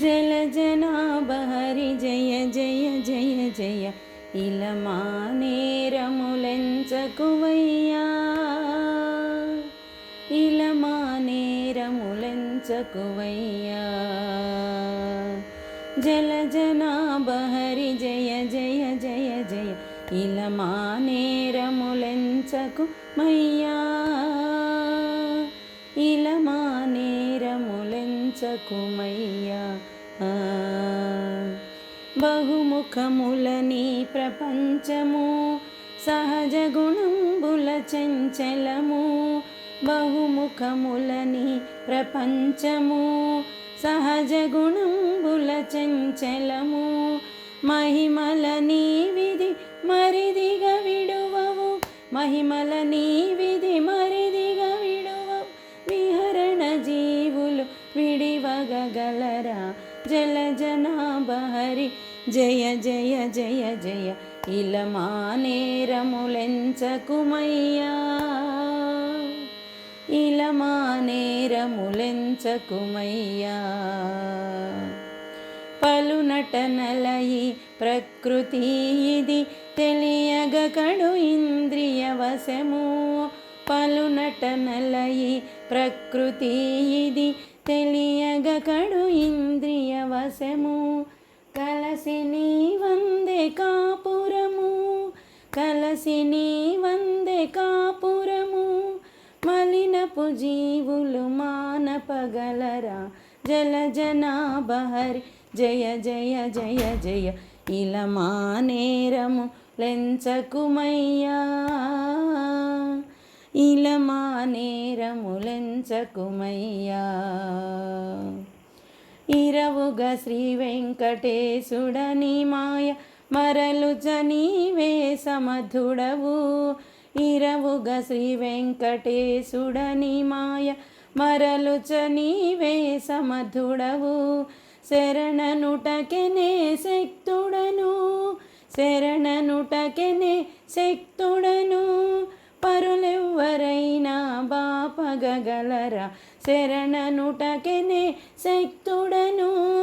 జల జనాభహరి జయ జయ జయ జయ ఇలమా నేరములెంచకువయ్యా ఇలమా నేరములెంచకువయ్యా జల జనాభహరి జయ జయ జయ జయ ఇలమా నేరములెంచకు మయ్యా నేరములెంచకుమయ్యా ఆ. బహుముఖములని ప్రపంచము సహజ గుణంబుల చంచలము బహుముఖములని ప్రపంచము సహజ గుణంబుల చంచలము మహిమల నీ విధి మరిదిగా విడువవు మహిమల విడివగలరా జల జనాభహరి జయ జయ జయ జయ ఇలమా మానేరములెంచకుమయ్యా ఇలమా మానేరములెంచకుమయ్యా పలు నటనలయి ప్రకృతి ఇది తెలియగ కడు ఇంద్రియ వశము. పలు నటనలయి ప్రకృతి ఇది కలసి వందే కాపురము. మలినపు జీవులు మానపగలరా. జల జనాభహరి. జయ జయ జయ జయ. ఇలా మానేరము లెంచకుమయ్యా. ఇలా మానేరము లెంచకుమయ్యా. ఇరవుగా శ్రీ వెంకటేశుడని మాయ మరలు జనీవే సమధుడవు. ఇరవుగా శ్రీ వెంకటేశుడని మాయ మరలు చనీవే సమధుడవు. శరణనుటకెనే శక్తుడను. శరణనుటకెనే శక్తుడను. పరులెవ్వరైనా బాపగలరా శరణనుటకెనే శక్తుడను.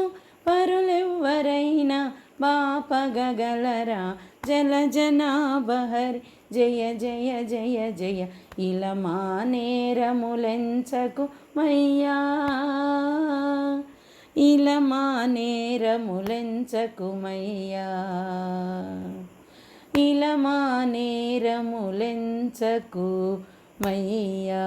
బాపగలరా జల జనాభహరి. జయ జయ జయ జయ ఇలా మా నేరములెంచకు మయ్యా. ఇలా మా నేరములెంచకు మయ్యా. ఇలా మా నేరములెంచకు మయ్యా.